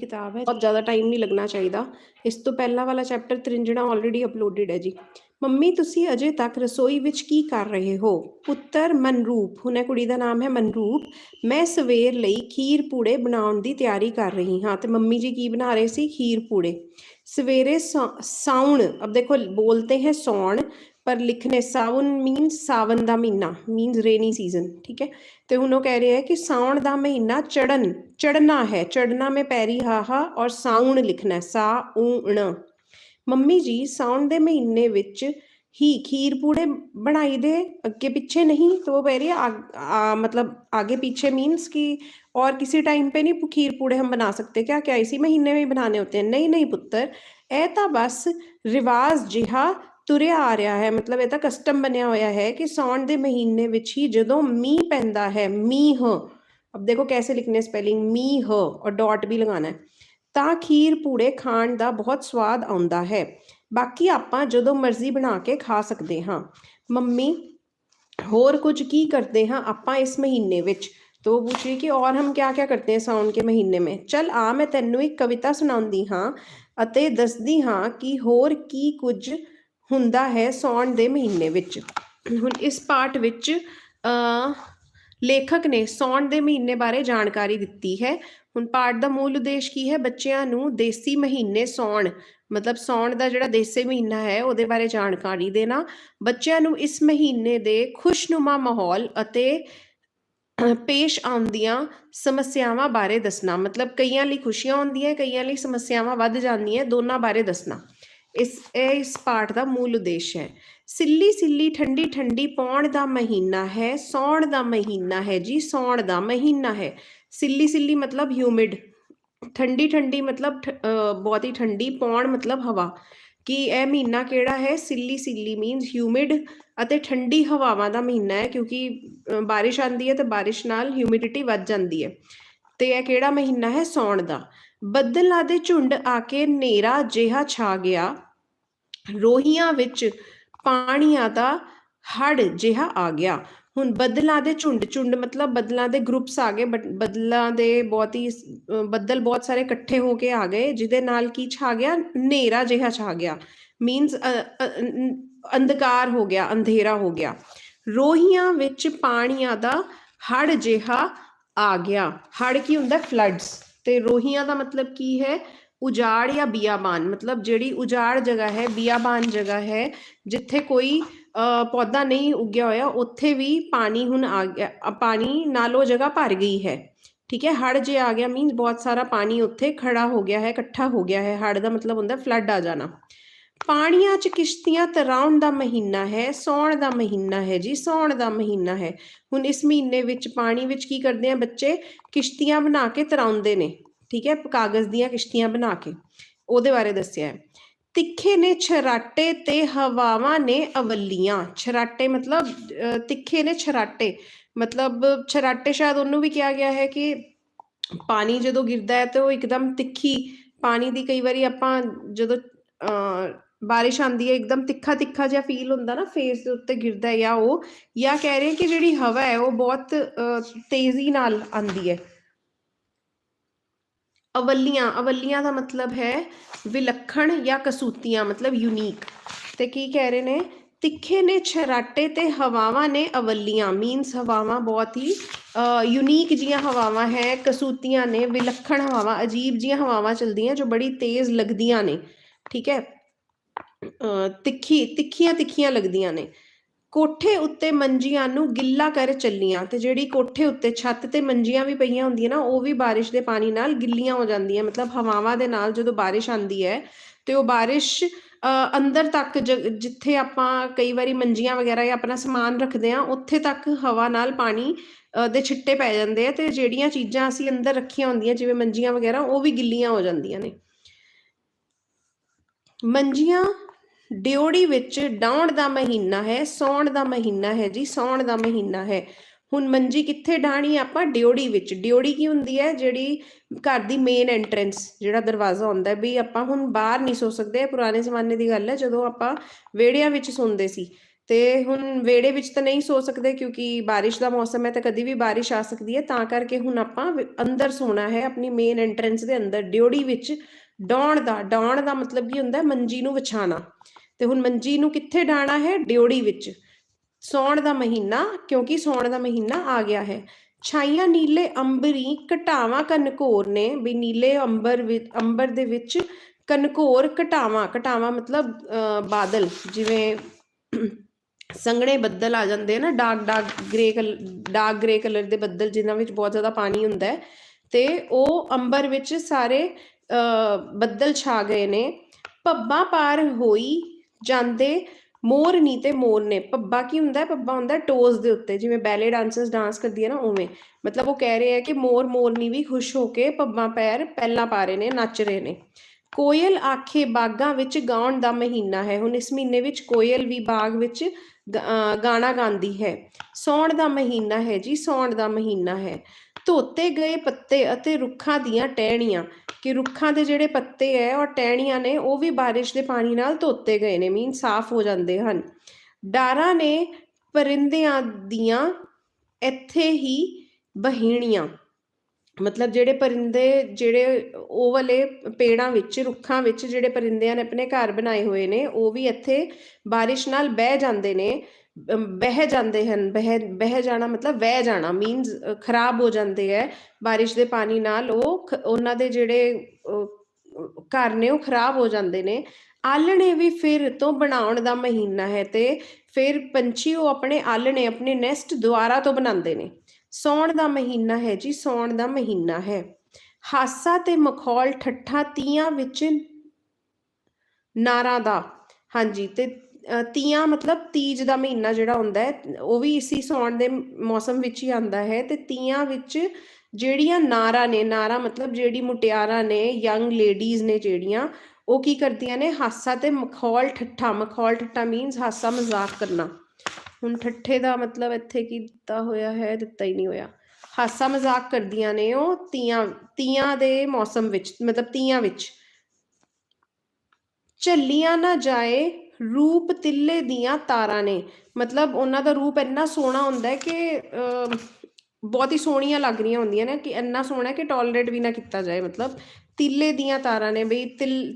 ਕਿਤਾਬ ਹੈ, ਬਹੁਤ ਜ਼ਿਆਦਾ ਟਾਈਮ ਨਹੀਂ ਲੱਗਣਾ ਚਾਹੀਦਾ। ਇਸ ਤੋਂ ਪਹਿਲਾਂ ਵਾਲਾ ਚੈਪਟਰ ਤ੍ਰਿੰਜਣਾ ਆਲਰੇਡੀ ਅਪਲੋਡਡ ਹੈ ਜੀ। ਮੰਮੀ, ਤੁਸੀਂ ਅਜੇ ਤੱਕ ਰਸੋਈ ਵਿੱਚ ਕੀ ਕਰ ਰਹੇ ਹੋ? ਪੁੱਤਰ ਮਨਰੂਪ, ਹੁਣ ਕੁੜੀ ਦਾ ਨਾਮ ਹੈ ਮਨਰੂਪ। ਮੈਂ ਸਵੇਰ ਲਈ ਖੀਰ ਪੂੜੇ ਬਣਾਉਣ ਦੀ ਤਿਆਰੀ ਕਰ ਰਹੀ ਹਾਂ ਤੇ ਮੰਮੀ ਜੀ ਕੀ ਬਣਾ ਰਹੇ ਸੀ? ਖੀਰ ਪੂੜੇ। ਸਵੇਰੇ ਸਾ- ਸਾਉਣ, ਅਬ ਦੇਖੋ ਬੋਲਤੇ ਹੈ ਸੌਣ। ਪਰ ਲਿਖਨੇ ਸਾਵਨ ਮੀਨਸ ਸਾਵਨ ਦਾ ਮਹੀਨਾ ਮੀਨਸ ਰੇਨੀ ਸੀਜ਼ਨ ਠੀਕ ਹੈ? ਤੇ ਹੁਣ ਉਹ ਕਹਿ ਰਹੇ ਹੈ ਕਿ ਸਾਉਣ ਦਾ ਮਹੀਨਾ ਚੜਨ ਚੜਨਾ ਹੈ ਚੜਨਾ ਮੇ ਪੈਰੀ ਹਾਹਾ ਔਰ ਸਾਉਣ ਲਿਖਣਾ ਸਾ, ਊਣ। ਮੰਮੀ ਜੀ, ਸਾਉਣ ਦੇ ਮਹੀਨੇ ਵਿੱਚ ਹੀ ਖੀਰ ਪੂੜੇ ਬਣਾਈ ਦੇ, ਅੱਗੇ ਪਿੱਛੇ ਨਹੀਂ? तो वो कह रही है मतलब आगे पीछे मीन्स कि और किसी टाइम पे नहीं खीर पूड़े हम बना सकते क्या क्या इसी महीने में ही बनाने होते हैं नहीं नहीं पुत्र ऐ तो बस रिवाज जिहा ਤੁਰਿਆ ਆ ਰਿਹਾ ਹੈ ਮਤਲਬ ਇਹ ਤਾਂ ਕਸਟਮ ਬਣਿਆ ਹੋਇਆ ਹੈ ਕਿ ਸਾਉਣ ਦੇ ਮਹੀਨੇ ਵਿੱਚ ਹੀ ਜਦੋਂ ਮੀਂਹ ਪੈਂਦਾ ਹੈ ਮੀਂਹ अब देखो कैसे लिखने स्पेलिंग ਮੀਂਹ ਔਰ ਡਾਟ ਵੀ ਲਗਾਉਣਾ ਹੈ ਤਾਂ ਖੀਰ ਪੂੜੇ ਖਾਣ ਦਾ ਬਹੁਤ ਸਵਾਦ ਆਉਂਦਾ ਹੈ ਬਾਕੀ ਆਪਾਂ ਜਦੋਂ ਮਰਜ਼ੀ ਬਣਾ ਕੇ ਖਾ ਸਕਦੇ ਹਾਂ ਮੰਮੀ ਹੋਰ ਕੁਝ ਕੀ ਕਰਦੇ ਹਾਂ ਆਪਾਂ ਇਸ ਮਹੀਨੇ ਵਿੱਚ ਤੋ ਉਹ ਪੁੱਛ ਰਹੀ ਕਿ ਔਰ ਹਮ ਕਿਆ ਕਿਆ ਕਰਤੇ हैं ਸਾਉਣ ਕੇ ਮਹੀਨੇ में ਚਲ ਆ ਮੈਂ ਤੈਨੂੰ ਇੱਕ ਕਵਿਤਾ ਸੁਣਾਉਂਦੀ ਹਾਂ ਅਤੇ ਦੱਸਦੀ ਹਾਂ ਕਿ ਹੋਰ ਕੀ ਕੁਝ ਹੁੰਦਾ ਹੈ ਸਾਉਣ ਦੇ ਮਹੀਨੇ ਵਿੱਚ। ਹੁਣ ਇਸ ਪਾਠ ਵਿੱਚ ਲੇਖਕ ਨੇ ਸਾਉਣ ਦੇ ਮਹੀਨੇ ਬਾਰੇ ਜਾਣਕਾਰੀ ਦਿੱਤੀ ਹੈ। ਹੁਣ ਪਾਠ ਦਾ ਮੂਲ ਉਦੇਸ਼ ਕੀ ਹੈ? ਬੱਚਿਆਂ ਨੂੰ ਦੇਸੀ ਮਹੀਨੇ ਸਾਉਣ, ਮਤਲਬ ਸਾਉਣ ਦਾ ਜਿਹੜਾ ਦੇਸੀ ਮਹੀਨਾ ਹੈ, ਉਹਦੇ ਬਾਰੇ ਜਾਣਕਾਰੀ ਦੇਣਾ। ਬੱਚਿਆਂ ਨੂੰ ਇਸ ਮਹੀਨੇ ਦੇ ਖੁਸ਼ਨੁਮਾ ਮਾਹੌਲ ਅਤੇ ਪੇਸ਼ ਆਉਂਦੀਆਂ ਸਮੱਸਿਆਵਾਂ ਬਾਰੇ ਦੱਸਣਾ। ਮਤਲਬ ਕਈਆਂ ਲਈ ਖੁਸ਼ੀਆਂ ਹੁੰਦੀਆਂ, ਕਈਆਂ ਲਈ ਸਮੱਸਿਆਵਾਂ ਵੱਧ ਜਾਂਦੀਆਂ, ਦੋਨਾਂ ਬਾਰੇ ਦੱਸਣਾ। ਇਸ, ਇਹ ਇਸ ਪਾਠ ਦਾ ਮੂਲ ਉਦੇਸ਼ ਹੈ। ਸਿੱਲੀ ਸਿੱਲੀ ਠੰਡੀ ਠੰਡੀ ਪੌਣ ਦਾ ਮਹੀਨਾ ਹੈ, ਸੌਣ ਦਾ ਮਹੀਨਾ ਹੈ ਜੀ, ਸੌਣ ਦਾ ਮਹੀਨਾ ਹੈ। ਸਿੱਲੀ ਸਿੱਲੀ ਮਤਲਬ ਹਿਊਮਿਡ ਠੰਡੀ ਠੰਡੀ ਮਤਲਬ ਠ- ਬਹੁਤ ਹੀ ਠੰਡੀ ਪੌਣ ਮਤਲਬ ਹਵਾ। ਕਿ ਇਹ ਮਹੀਨਾ ਕਿਹੜਾ ਹੈ? ਸਿੱਲੀ ਸਿੱਲੀ ਮੀਨਸ ਹਿਊਮਿਡ ਅਤੇ ਠੰਡੀ ਹਵਾਵਾਂ ਦਾ ਮਹੀਨਾ ਹੈ, ਕਿਉਂਕਿ ਬਾਰਿਸ਼ ਆਂਦੀ ਹੈ ਤੇ ਬਾਰਿਸ਼ ਨਾਲ ਹਿਊਮਿਡਿਟੀ ਵੱਧ ਜਾਂਦੀ ਹੈ। ਤੇ ਇਹ ਕਿਹੜਾ ਮਹੀਨਾ ਹੈ? ਸੌਣ ਦਾ। ਬੱਦਲਾਂ ਦੇ ਝੁੰਡ ਆ ਕੇ ਹਨੇਰਾ ਜਿਹਾ ਛਾ ਗਿਆ। ਰੋਹੀਆਂ ਵਿੱਚ ਪਾਣੀਆਂ ਦਾ ਹੜ ਜਿਹਾ ਆ ਗਿਆ। ਹੁਣ ਬੱਦਲਾਂ ਦੇ ਝੁੰਡ ਝੁੰਡ ਮਤਲਬ ਬੱਦਲਾਂ ਦੇ ਗਰੁੱਪਸ ਆ ਗਏ, ਬਟ- ਬੱਦਲਾਂ ਦੇ ਬਹੁਤ ਹੀ ਬੱਦਲ ਬਹੁਤ ਸਾਰੇ ਇਕੱਠੇ ਹੋ ਕੇ ਆ ਗਏ, ਜਿਹਦੇ ਨਾਲ ਕੀ ਛਾ ਗਿਆ? ਹਨੇਰਾ ਜਿਹਾ ਛਾ ਗਿਆ। ਮੀਨਸ ਅੰਧਕਾਰ ਹੋ ਗਿਆ, ਅੰਧੇਰਾ ਹੋ ਗਿਆ। ਰੋਹੀਆਂ ਵਿੱਚ ਪਾਣੀਆਂ ਦਾ ਹੜ ਜਿਹਾ ਆ ਗਿਆ। ਹੜ ਕੀ ਹੁੰਦਾ? ਫਲੱਡਸ ਤੇ ਰੋਹੀਆਂ ਦਾ ਮਤਲਬ ਕੀ ਹੈ? ਉਜਾੜ ਜਾਂ ਬੀਆਬਾਨ, ਮਤਲਬ ਜਿਹੜੀ ਉਜਾੜ ਜਗ੍ਹਾ ਹੈ, ਬੀਆਬਾਨ ਜਗ੍ਹਾ ਹੈ, ਜਿੱਥੇ ਕੋਈ ਪੌਦਾ ਨਹੀਂ ਉੱਗਿਆ ਹੋਇਆ, ਉੱਥੇ ਵੀ ਪਾਣੀ ਹੁਣ ਆ ਗਿਆ ਪਾਣੀ ਨਾਲ ਉਹ ਜਗ੍ਹਾ ਭਰ ਗਈ ਹੈ। ਠੀਕ ਹੈ? ਹੜ ਜੇ ਆ ਗਿਆ ਮੀਨਸ ਬਹੁਤ ਸਾਰਾ ਪਾਣੀ ਉੱਥੇ ਖੜਾ ਹੋ ਗਿਆ ਹੈ, ਇਕੱਠਾ ਹੋ ਗਿਆ ਹੈ ਹੜ ਦਾ ਮਤਲਬ ਹੁੰਦਾ ਫਲੱਡ ਆ ਜਾਣਾ। ਪਾਣੀਆਂ 'ਚ ਕਿਸ਼ਤੀਆਂ ਤਰਾਉਣ ਦਾ ਮਹੀਨਾ ਹੈ ਸੌਣ ਦਾ ਮਹੀਨਾ ਹੈ ਜੀ ਸੌਣ ਦਾ ਮਹੀਨਾ ਹੈ। ਹੁਣ ਇਸ ਮਹੀਨੇ ਵਿੱਚ ਪਾਣੀ ਵਿੱਚ ਕੀ ਕਰਦੇ ਆ ਬੱਚੇ? ਕਿਸ਼ਤੀਆਂ ਬਣਾ ਕੇ ਤਰਾਉਂਦੇ ਨੇ ਠੀਕ ਹੈ ਕਾਗਜ਼ ਦੀਆਂ ਕਿਸ਼ਤੀਆਂ ਬਣਾ ਕੇ। ਉਹਦੇ ਬਾਰੇ ਦੱਸਿਆ ਹੈ। ਤਿੱਖੇ ਨੇ ਛਰਾਟੇ ਤੇ ਹਵਾਵਾਂ ਨੇ ਅਵੱਲੀਆਂ। ਛਰਾਟੇ ਮਤਲਬ ਅਹ, ਤਿੱਖੇ ਨੇ ਛਰਾਟੇ। ਮਤਲਬ ਛਰਾਟੇ ਸ਼ਾਇਦ ਉਹਨੂੰ ਵੀ ਕਿਹਾ ਗਿਆ ਹੈ ਕਿ ਪਾਣੀ ਜਦੋਂ ਗਿਰਦਾ ਹੈ ਤੇ ਉਹ ਇੱਕਦਮ ਤਿੱਖੀ ਪਾਣੀ ਦੀ ਕਈ ਵਾਰੀ ਆਪਾਂ ਜਦੋਂ ਅਹ, ਬਾਰਿਸ਼ ਆਂਦੀ ਹੈ ਇੱਕਦਮ ਤਿੱਖਾ ਤਿੱਖਾ ਜਿਹਾ ਫੀਲ ਹੁੰਦਾ ਨਾ ਫੇਸ ਦੇ ਉੱਤੇ ਗਿਰਦਾ ਹੈ ਜਾਂ ਉਹ ਜਾਂ ਕਹਿ ਰਹੇ ਕਿ ਜਿਹੜੀ ਹਵਾ ਹੈ ਉਹ ਬਹੁਤ ਅਹ, ਤੇਜ਼ੀ ਨਾਲ ਆਂਦੀ ਹੈ ਅਵੱਲੀਆਂ ਅਵੱਲੀਆਂ ਦਾ ਮਤਲਬ ਹੈ ਵਿਲੱਖਣ ਜਾਂ ਕਸੂਤੀਆਂ ਮਤਲਬ ਯੂਨੀਕ ਤੇ ਕੀ ਕਹਿ ਰਹੇ ਨੇ ਤਿੱਖੇ ਨੇ ਛਰਾਟੇ ਤੇ ਹਵਾਵਾਂ ਨੇ ਅਵੱਲੀਆਂ ਮੀਨਸ ਹਵਾਵਾਂ ਬਹੁਤ ਹੀ ਯੂਨੀਕ ਜੀਆਂ ਹਵਾਵਾਂ ਹੈ ਕਸੂਤੀਆਂ ਨੇ ਵਿਲੱਖਣ ਹਵਾਵਾਂ ਅਜੀਬ ਜੀਆਂ ਹਵਾਵਾਂ ਚਲਦੀਆਂ ਜੋ ਬੜੀ ਤੇਜ਼ ਲੱਗਦੀਆਂ ਨੇ ਠੀਕ ਹੈ ਅਹ, ਤਿੱਖੀ, ਤਿੱਖੀਆਂ ਤਿੱਖੀਆਂ ਲੱਗਦੀਆਂ ਨੇ। ਕੋਠੇ ਉੱਤੇ ਮੰਜੀਆਂ ਨੂੰ ਗਿੱਲਾ ਕਰ ਚੱਲੀਆਂ ਤੇ ਜਿਹੜੀ ਕੋਠੇ ਉੱਤੇ ਛੱਤ ਤੇ ਮੰਜੀਆਂ ਵੀ ਪਈਆਂ ਹੁੰਦੀਆਂ ਨਾ, ਉਹ ਵੀ ਬਾਰਿਸ਼ ਦੇ ਪਾਣੀ ਨਾਲ ਗਿੱਲੀਆਂ ਹੋ ਜਾਂਦੀਆਂ। ਮਤਲਬ ਹਵਾਵਾਂ ਦੇ ਨਾਲ ਜਦੋਂ ਬਾਰਿਸ਼ ਆਂਦੀ ਹੈ ਤੇ ਉਹ ਬਾਰਿਸ਼ ਅੰਦਰ ਤੱਕ ਜ- ਜਿੱਥੇ ਆਪਾਂ ਕਈ ਵਾਰੀ ਮੰਜੀਆਂ ਵਗੈਰਾ ਜਾਂ ਆਪਣਾ ਸਮਾਨ ਰੱਖਦੇ ਆ ਉੱਥੇ ਤੱਕ ਹਵਾ ਨਾਲ ਪਾਣੀ ਦੇ ਛਿੱਟੇ ਪੈ ਜਾਂਦੇ ਆ ਤੇ ਜਿਹੜੀਆਂ ਚੀਜ਼ਾਂ ਅਸੀਂ ਅੰਦਰ ਰੱਖੀਆਂ ਹੁੰਦੀਆਂ, ਜਿਵੇਂ ਮੰਜੀਆਂ ਵਗੈਰਾ, ਉਹ ਵੀ ਗਿੱਲੀਆਂ ਹੋ ਜਾਂਦੀਆਂ ਨੇ। ਮੰਜੀਆਂ ਡਿਉੜੀ ਵਿੱਚ ਡਾਉਣ ਦਾ ਮਹੀਨਾ ਹੈ, ਸੌਣ ਦਾ ਮਹੀਨਾ ਹੈ ਜੀ, ਸੌਣ ਦਾ ਮਹੀਨਾ ਹੈ। ਹੁਣ ਮੰਜੀ ਕਿੱਥੇ ਡਾਣੀ ਆਪਾਂ? ਡਿਉੜੀ ਵਿੱਚ। ਡਿਉੜੀ ਕੀ ਹੁੰਦੀ ਹੈ? ਜਿਹੜੀ ਘਰ ਦੀ ਮੇਨ ਐਂਟਰੈਂਸ ਜਿਹੜਾ ਦਰਵਾਜ਼ਾ ਹੁੰਦਾ ਵੀ ਆਪਾਂ ਹੁਣ ਬਾਹਰ ਨਹੀਂ ਸੋ ਸਕਦੇ ਪੁਰਾਣੇ ਜ਼ਮਾਨੇ ਦੀ ਗੱਲ ਹੈ, ਜਦੋਂ ਆਪਾਂ ਵਿਹੜਿਆਂ ਵਿੱਚ ਸੌਂਦੇ ਸੀ। ਤੇ ਹੁਣ ਵਿਹੜੇ ਵਿੱਚ ਤਾਂ ਨਹੀਂ ਸੋ ਸਕਦੇ ਕਿਉਂਕਿ ਬਾਰਿਸ਼ ਦਾ ਮੌਸਮ ਹੈ ਤਾਂ ਕਦੀ ਵੀ ਬਾਰਿਸ਼ ਆ ਸਕਦੀ ਹੈ, ਤਾਂ ਕਰਕੇ ਹੁਣ ਆਪਾਂ ਅੰਦਰ ਸੋਣਾ ਹੈ, ਆਪਣੀ ਮੇਨ ਐਂਟਰੈਂਸ ਦੇ ਅੰਦਰ। ਡਿਓੜੀ ਵਿੱਚ ਡਾਉਣ ਦਾ ਡਾਉਣ ਦਾ ਮਤਲਬ ਕੀ ਹੁੰਦਾ ਮੰਜੀ ਨੂੰ ਵਿਛਾਣਾ ਤੇ ਹੁਣ ਮੰਜੀ ਨੂੰ ਕਿੱਥੇ ਡਾਣਾ ਹੈ? ਡਿਓੜੀ ਵਿੱਚ। ਸੌਣ ਦਾ ਮਹੀਨਾ, ਕਿਉਂਕਿ ਸੌਣ ਦਾ ਮਹੀਨਾ ਆ ਗਿਆ ਹੈ। ਛਾਈਆਂ ਨੀਲੇ ਅੰਬਰੀ, ਘਟਾਵਾਂ ਕਨਕੋਰ ਨੇ। ਵੀ ਨੀਲੇ ਅੰਬਰ ਵਿੱਚ ਅੰਬਰ ਦੇ ਵਿੱਚ ਕਨਕੋਰ, ਘਟਾਵਾਂ। ਘਟਾਵਾਂ ਮਤਲਬ ਬਾਦਲ। ਜਿਵੇਂ ਸੰਘਣੇ ਬੱਦਲ ਆ ਜਾਂਦੇ ਆ ਨਾ dark dark grey colour dark grey colour ਦੇ ਬੱਦਲ, ਜਿਨ੍ਹਾਂ ਵਿੱਚ ਬਹੁਤ ਜ਼ਿਆਦਾ ਪਾਣੀ ਹੁੰਦਾ ਹੈ। ਤੇ ਉਹ ਅੰਬਰ ਵਿੱਚ ਸਾਰੇ ਬੱਦਲ ਛਾ ਗਏ ਨੇ। ਪੱਬਾਂ ਪਾਰ ਹੋਈ ਜਾਂਦੇ ਮੋਰਨੀ ਤੇ ਮੋਰ ਨੇ। ਪੱਬਾ ਕੀ ਹੁੰਦਾ ਹੈ? ਪੱਬਾ ਹੁੰਦਾ ਟੋਜ਼ ਦੇ ਉੱਤੇ। ਜਿਵੇਂ ਬੈਲੇ ਡਾਂਸਰਸ ਡਾਂਸ ਕਰਦੀ ਹੈ ਨਾ ਉਵੇਂ। ਮਤਲਬ ਉਹ ਕਹਿ ਰਹੇ ਆ ਕਿ ਮੋਰ ਮੋਰਨੀ ਵੀ ਖੁਸ਼ ਹੋ ਕੇ ਪੱਬਾਂ ਪੈਰ ਪਹਿਲਾਂ ਪਾ ਰਹੇ ਨੇ, ਨੱਚ ਰਹੇ ਨੇ। ਕੋਇਲ ਆਖੇ ਬਾਗਾਂ ਵਿੱਚ ਗਾਉਣ ਦਾ ਮਹੀਨਾ ਹੈ। ਹੁਣ ਇਸ ਮਹੀਨੇ ਵਿੱਚ ਕੋਇਲ ਵੀ ਬਾਗ ਵਿੱਚ ਗ- ਗਾਣਾ ਗਾਉਂਦੀ ਹੈ। ਸੌਣ ਦਾ ਮਹੀਨਾ ਹੈ ਜੀ, ਸੌਣ ਦਾ ਮਹੀਨਾ ਹੈ। ਧੋਤੇ ਗਏ ਪੱਤੇ ਅਤੇ ਰੁੱਖਾਂ ਦੀਆਂ ਟਹਿਣੀਆਂ। ਕਿ ਰੁੱਖਾਂ ਦੇ ਜਿਹੜੇ ਪੱਤੇ ਹੈ ਔਰ ਟਹਿਣੀਆਂ ਨੇ, ਉਹ ਵੀ ਬਾਰਿਸ਼ ਦੇ ਪਾਣੀ ਨਾਲ ਧੋਤੇ ਗਏ ਨੇ ਮੀਨ ਸਾਫ਼ ਹੋ ਜਾਂਦੇ ਹਨ। ਡਾਰਾਂ ਨੇ ਪਰਿੰਦਿਆਂ ਦੀਆਂ ਇੱਥੇ ਹੀ ਬਹੀਣੀਆਂ। ਮਤਲਬ ਜਿਹੜੇ ਪਰਿੰਦੇ, ਜਿਹੜੇ ਉਹ ਵਾਲੇ ਪੇੜਾਂ ਵਿੱਚ, ਰੁੱਖਾਂ ਵਿੱਚ ਜਿਹੜੇ ਪਰਿੰਦਿਆਂ ਨੇ ਆਪਣੇ ਘਰ ਬਣਾਏ ਹੋਏ ਨੇ, ਉਹ ਵੀ ਇੱਥੇ ਬਾਰਿਸ਼ ਨਾਲ ਬਹਿ ਜਾਂਦੇ ਨੇ ਬਹਿ ਜਾਂਦੇ ਹਨ, ਬਹਿ ਬਹਿ ਜਾਣਾ ਮਤਲਬ ਵਹਿ ਜਾਣਾ ਮੀਨਸ ਖਰਾਬ ਹੋ ਜਾਂਦੇ ਹੈ, ਬਾਰਿਸ਼ ਦੇ ਪਾਣੀ ਨਾਲ ਉਹ ਖ- ਉਹਨਾਂ ਦੇ ਜਿਹੜੇ ਘਰ ਨੇ ਉਹ ਖਰਾਬ ਹੋ ਜਾਂਦੇ ਨੇ। ਆਲਣੇ ਵੀ ਫਿਰ ਤੋਂ ਬਣਾਉਣ ਦਾ ਮਹੀਨਾ ਹੈ ਤੇ ਫਿਰ ਪੰਛੀ ਉਹ ਆਪਣੇ ਆਲਣੇ ਆਪਣੇ ਨੈਸਟ ਦੁਆਰਾ ਤੋਂ ਬਣਾਉਂਦੇ ਨੇ। ਸੌਣ ਦਾ ਮਹੀਨਾ ਹੈ ਜੀ, ਸੌਣ ਦਾ ਮਹੀਨਾ ਹੈ। ਹਾਸਾ ਤੇ ਮਖੌਲ ਠੱਠਾ ਤੀਆਂ ਵਿੱਚ ਨਾਰਾਂ ਦਾ, ਹਾਂਜੀ, ਤੇ ਤੀਆਂ ਮਤਲਬ ਤੀਜ ਦਾ ਮਹੀਨਾ ਜਿਹੜਾ ਹੁੰਦਾ ਹੈ, ਉਹ ਵੀ ਇਸੀ ਸੌਣ ਦੇ ਮੌਸਮ ਵਿੱਚ ਹੀ ਆਉਂਦਾ ਹੈ ਤੇ ਤੀਆਂ ਵਿੱਚ ਜਿਹੜੀਆਂ ਨਾਰਾਂ ਨੇ, ਨਾਰਾਂ ਮਤਲਬ ਜਿਹੜੀ ਮੁਟਿਆਰਾਂ ਨੇ, ਯੰਗ ਲੇਡੀਜ਼ ਨੇ ਜਿਹੜੀਆਂ, ਉਹ ਕੀ ਕਰਦੀਆਂ ਨੇ, ਹਾਸਾ ਤੇ ਮਖੌਲ ਠੱਠਾ ਮਖੌਲ ਠੱਠਾ ਮੀਨਸ ਹਾਸਾ ਮਜ਼ਾਕ ਕਰਨਾ। ਹੁਣ ਠੱਠੇ ਦਾ ਮਤਲਬ ਇੱਥੇ ਕੀ ਦਿੱਤਾ ਹੋਇਆ ਹੈ ਦਿੱਤਾ ਹੀ ਨਹੀਂ ਹੋਇਆ। ਹਾਸਾ ਮਜ਼ਾਕ ਕਰਦੀਆਂ ਨੇ ਉਹ ਤੀਆਂ ਤੀਆਂ ਦੇ ਮੌਸਮ ਵਿੱਚ ਮਤਲਬ ਤੀਆਂ ਵਿੱਚ। ਝੱਲੀਆਂ ਨਾ ਜਾਏ ਰੂਪ ਤਿੱਲੇ ਦੀਆਂ ਤਾਰਾਂ ਨੇ। ਮਤਲਬ ਉਹਨਾਂ ਦਾ ਰੂਪ ਇੰਨਾ ਸੋਹਣਾ ਹੁੰਦਾ ਹੈ ਕਿ ਅਮ, ਬਹੁਤ ਹੀ ਸੋਹਣੀਆਂ ਲੱਗ ਰਹੀਆਂ ਹੁੰਦੀਆਂ ਨੇ ਕਿ ਇੰਨਾ ਸੋਹਣਾ ਕਿ ਟੋਲਰੇਟ ਵੀ ਨਾ ਕੀਤਾ ਜਾਏ ਮਤਲਬ। ਤਿੱਲੇ ਦੀਆਂ ਤਾਰਾਂ ਨੇ ਬਈ,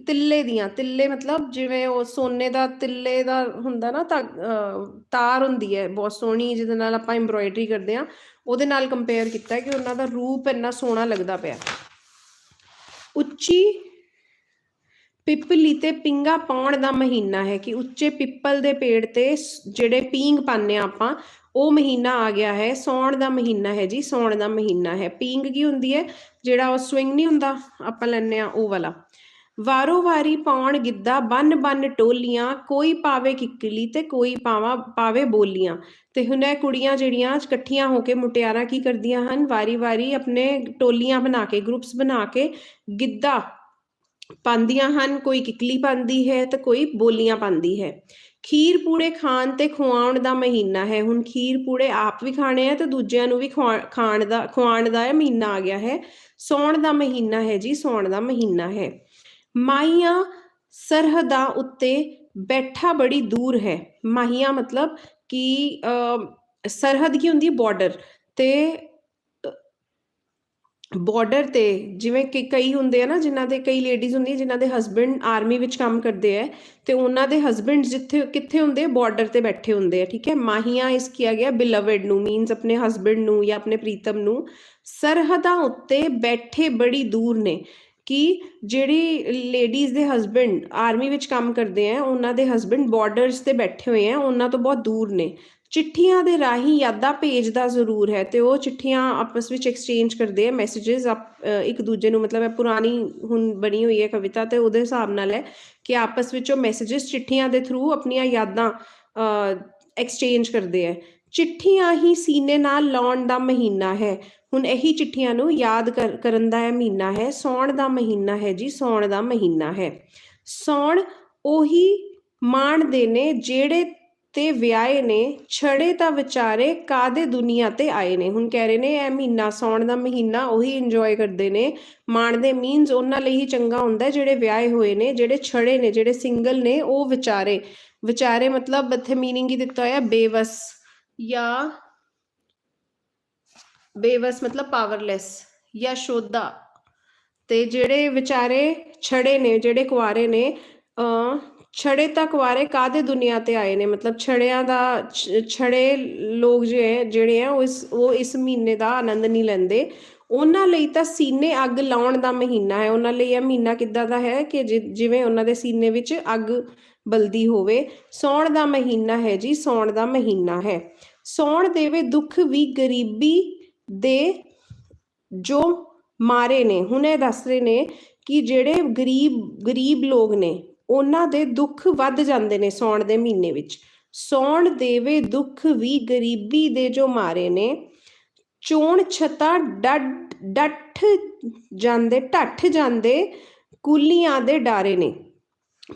ਤਿੱਲੇ ਦੀਆਂ, ਤਿੱਲੇ ਮਤਲਬ ਜਿਵੇਂ ਉਹ ਸੋਨੇ ਦਾ ਤਿੱਲੇ ਦਾ ਹੁੰਦਾ ਨਾ ਤਾਰ ਹੁੰਦੀ ਹੈ, ਬਹੁਤ ਸੋਹਣੀ ਜਿਹਦੇ ਨਾਲ ਆਪਾਂ ਐਮਬ੍ਰੋਇਡਰੀ ਕਰਦੇ ਆ ਉਹਦੇ ਨਾਲ ਕੰਪੇਅਰ ਕੀਤਾ ਕਿ ਉਹਨਾਂ ਦਾ ਰੂਪ ਇੰਨਾ ਸੋਹਣਾ ਲੱਗਦਾ ਪਿਆ। ਉੱਚੀ ਪਿੱਪਲੀ ਤੇ ਪਿੰਗਾ ਪਾਉਣ ਦਾ ਮਹੀਨਾ ਹੈ ਕਿ ਉੱਚੇ ਪਿੱਪਲ ਦੇ ਪੇੜ ਤੇ ਜਿਹੜੇ ਪੀਂਗ ਪਾਉਂਦੇ ਆ ਆਪਾਂ ਉਹ ਮਹੀਨਾ ਆ ਗਿਆ ਹੈ, ਸੌਣ ਦਾ ਮਹੀਨਾ ਹੈ ਜੀ, ਸੌਣ ਦਾ ਮਹੀਨਾ ਹੈ। ਪੀਂਗ ਕੀ ਹੁੰਦੀ ਹੈ? ਜਿਹੜਾ ਉਹ ਸਵਿੰਗ ਨਹੀਂ ਹੁੰਦਾ, ਆਪਾਂ ਲੈਂਦੇ ਆ ਉਹ ਵਾਲਾ। ਵਾਰੋ ਵਾਰੀ ਪਾਉਣ ਗਿੱਧਾ, ਬੰਨ ਬੰਨ ਟੋਲੀਆਂ, ਕੋਈ ਪਾਵੇ ਕਿੱਕਲੀ ਤੇ ਕੋਈ ਪਾਵਾ, ਪਾਵੇ ਬੋਲੀਆਂ। ਤੇ ਹੁਣ ਇਹ ਕੁੜੀਆਂ ਜਿਹੜੀਆਂ ਇਕੱਠੀਆਂ ਹੋ ਕੇ ਮੁਟਿਆਰਾਂ ਕੀ ਕਰਦੀਆਂ ਹਨ? ਵਾਰੀ ਵਾਰੀ ਆਪਣੇ ਟੋਲੀਆਂ ਬਣਾ ਕੇ ਗਰੁੱਪਸ ਬਣਾ ਕੇ ਗਿੱਧਾ ਪਾਉਂਦੀਆਂ ਹਨ। ਕੋਈ ਕਿੱਕਲੀ ਪਾਉਂਦੀ ਹੈ ਤੇ ਕੋਈ ਬੋਲੀਆਂ ਪਾਉਂਦੀ ਹੈ। ਖੀਰ ਪੂੜੇ ਖਾਣ ਤੇ ਖਵਾਉਣ ਦਾ ਮਹੀਨਾ ਹੈ। ਹੁਣ ਖੀਰ ਪੂੜੇ ਆਪ ਵੀ ਖਾਣੇ ਆ ਤੇ ਦੂਜਿਆਂ ਨੂੰ ਵੀ ਖਵਾ- ਖਾਣ ਦਾ ਖਵਾਉਣ ਦਾ ਮਹੀਨਾ ਆ ਗਿਆ ਹੈ। ਸੌਣ ਦਾ ਮਹੀਨਾ ਹੈ ਜੀ ਸੌਣ ਦਾ ਮਹੀਨਾ ਹੈ। ਮਾਹੀਆਂ ਸਰਹੱਦਾਂ ਉੱਤੇ ਬੈਠਾ ਬੜੀ ਦੂਰ ਹੈ। ਮਾਹੀਆਂ ਮਤਲਬ ਕਿ ਅਹ, ਸਰਹੱਦ ਕੀ ਹੁੰਦੀ ਬਾਰਡਰ ਤੇ ਬਾਰਡਰ ਤੇ, ਜਿਵੇਂ ਕਿ ਕਈ ਹੁੰਦੇ ਆ ਨਾ, ਜਿਨ੍ਹਾਂ ਦੇ ਕਈ ਲੇਡੀਜ਼ ਹੁੰਦੀਆਂ ਜਿਨ੍ਹਾਂ ਦੇ ਹਸਬੰਡ ਆਰਮੀ ਵਿੱਚ ਕੰਮ ਕਰਦੇ ਆ, ਤੇ ਉਹਨਾਂ ਦੇ ਹਸਬੰਡ ਜਿੱਥੇ, ਕਿੱਥੇ ਹੁੰਦੇ ਆ? ਬਾਰਡਰ ਤੇ ਬੈਠੇ ਹੁੰਦੇ ਆ, ਠੀਕ ਹੈ? ਮਾਹੀਆਂ ਇਸ ਕੀਆ ਗਿਆ ਬਿਲਵਡ ਨੂੰ ਮੀਨਸ ਆਪਣੇ ਹਸਬੰਡ ਨੂੰ ਜਾਂ ਆਪਣੇ ਪ੍ਰੀਤਮ ਨੂੰ। ਸਰਹੱਦਾਂ ਉੱਤੇ ਬੈਠੇ ਬੜੀ ਦੂਰ ਨੇ, ਕਿ ਜਿਹੜੀ ਲੇਡੀਜ਼ ਦੇ ਹਸਬੰਡ ਆਰਮੀ ਵਿੱਚ ਕੰਮ ਕਰਦੇ ਆ, ਉਹਨਾਂ ਦੇ ਹਸਬੰਡ ਬਾਰਡਰਸ ਤੇ ਬੈਠੇ ਹੋਏ ਆ, ਉਹਨਾਂ ਤੋਂ ਬਹੁਤ ਦੂਰ ਨੇ। ਚਿੱਠੀਆਂ ਦੇ ਰਾਹੀਂ ਯਾਦਾਂ ਭੇਜਦਾ ਜ਼ਰੂਰ ਹੈ ਤੇ ਉਹ ਚਿੱਠੀਆਂ ਆਪਸ ਵਿੱਚ ਐਕਸਚੇਂਜ ਕਰਦੇ ਆ ਮੈਸੇजेस ਇੱਕ ਦੂਜੇ ਨੂੰ ਮਤਲਬ ਹੈ ਪੁਰਾਣੀ ਹੁਣ ਬਣੀ ਹੋਈ ਹੈ ਕਵਿਤਾ ਤੇ ਉਹਦੇ ਹਿਸਾਬ ਨਾਲ ਹੈ ਕਿ ਆਪਸ ਵਿੱਚ ਉਹ ਮੈਸੇजेस ਚਿੱਠੀਆਂ ਦੇ ਥਰੂ ਆਪਣੀਆਂ ਯਾਦਾਂ ਐਕਸਚੇਂਜ ਕਰਦੇ ਆ ਚਿੱਠੀਆਂ ਹੀ ਸੀਨੇ ਨਾਲ ਲਾਉਣ ਦਾ ਮਹੀਨਾ ਹੈ। ਹੁਣ ਇਹੀ ਚਿੱਠੀਆਂ ਨੂੰ ਯਾਦ ਕਰਨ ਦਾ ਮਹੀਨਾ ਹੈ, ਸੌਣ ਦਾ ਮਹੀਨਾ ਹੈ ਜੀ, ਸੌਣ ਦਾ ਮਹੀਨਾ ਹੈ। ਸੌਣ ਉਹੀ ਮਾਣ ਦੇ ਨੇ ਜਿਹੜੇ ਤੇ ਵਿਆਹੇ ਨੇ, ਛੜੇ ਤਾਂ ਵਿਚਾਰੇ ਕਾਦੇ ਦੁਨੀਆ ਤੇ ਆਏ ਨੇ? ਹੁਣ ਕਹਿ ਰਹੇ ਨੇ, ਇਹ ਮਹੀਨਾ ਸੌਣ ਦਾ ਮਹੀਨਾ ਉਹੀ ਇੰਜੋਏ ਕਰਦੇ ਨੇ। ਮਾਣਦੇ ਮੀਨਸ ਉਹਨਾਂ ਲਈ ਹੀ ਚੰਗਾ ਹੁੰਦਾ, ਜਿਹੜੇ ਵਿਆਹੇ ਹੋਏ ਨੇ, ਜਿਹੜੇ ਛੜੇ ਨੇ, ਜਿਹੜੇ ਸਿੰਗਲ ਨੇ, ਉਹ ਵਿਚਾਰੇ। ਵਿਚਾਰੇ ਮਤਲਬ ਇੱਥੇ ਮੀਨਿੰਗ ਹੀ ਦਿੱਤਾ ਹੋਇਆ, ਬੇਵਸ ਜਾਂ ਬੇਵਸ ਮਤਲਬ ਪਾਵਰਲੈਸ ਜਾਂ ਸ਼ੋਧਾ। ਤੇ ਜਿਹੜੇ ਵਿਚਾਰੇ ਛੜੇ ਨੇ, ਜਿਹੜੇ ਕੁਆਰੇ ਨੇ ਅ ਛੜੇ ਤਾਂ ਕੁਆਰੇ ਕਾਦੇ ਦੁਨੀਆ ਤੇ ਆਏ ਨੇ? ਮਤਲਬ ਛੜਿਆਂ ਦਾ ਛੜੇ ਲੋਕ ਜਿਹੜੇ ਜਿਹੜੇ ਆ ਉਹ ਇਸ ਉਹ ਇਸ ਮਹੀਨੇ ਦਾ ਆਨੰਦ ਨਹੀਂ ਲੈਂਦੇ। ਉਹਨਾਂ ਲਈ ਤਾਂ ਸੀਨੇ ਅੱਗ ਲਾਉਣ ਦਾ ਮਹੀਨਾ ਹੈ। ਉਹਨਾਂ ਲਈ ਇਹ ਮਹੀਨਾ ਕਿੱਦਾਂ ਦਾ ਹੈ ਕਿ ਜਿਵੇਂ ਉਹਨਾਂ ਦੇ ਸੀਨੇ ਵਿੱਚ ਅੱਗ ਬਲਦੀ ਹੋਵੇ। ਸੌਣ ਦਾ ਮਹੀਨਾ ਹੈ ਜੀ, ਸੌਣ ਦਾ ਮਹੀਨਾ ਹੈ। ਸੌਣ ਦੇਵੇ ਦੁੱਖ ਵੀ ਗਰੀਬੀ ਦੇ ਜੋ ਮਾਰੇ ਨੇ। ਹੁਣ ਇਹ ਦੱਸ ਰਹੇ ਨੇ ਕਿ ਜਿਹੜੇ ਗਰੀਬ ਗਰੀਬ ਲੋਕ ਨੇ ਉਹਨਾਂ ਦੇ ਦੁੱਖ ਵੱਧ ਜਾਂਦੇ ਨੇ ਸੌਣ ਦੇ ਮਹੀਨੇ ਵਿੱਚ। ਸੌਣ ਦੇਵੇ ਦੁੱਖ ਵੀ ਗਰੀਬੀ ਦੇ ਜੋ ਮਾਰੇ ਨੇ, ਚੋਣ ਛਤਾ ਡੱਡ, ਡੱਠ ਜਾਂਦੇ, ਢੱਠ ਜਾਂਦੇ ਕੁਲੀਆਂ ਦੇ ਡਾਰੇ ਨੇ।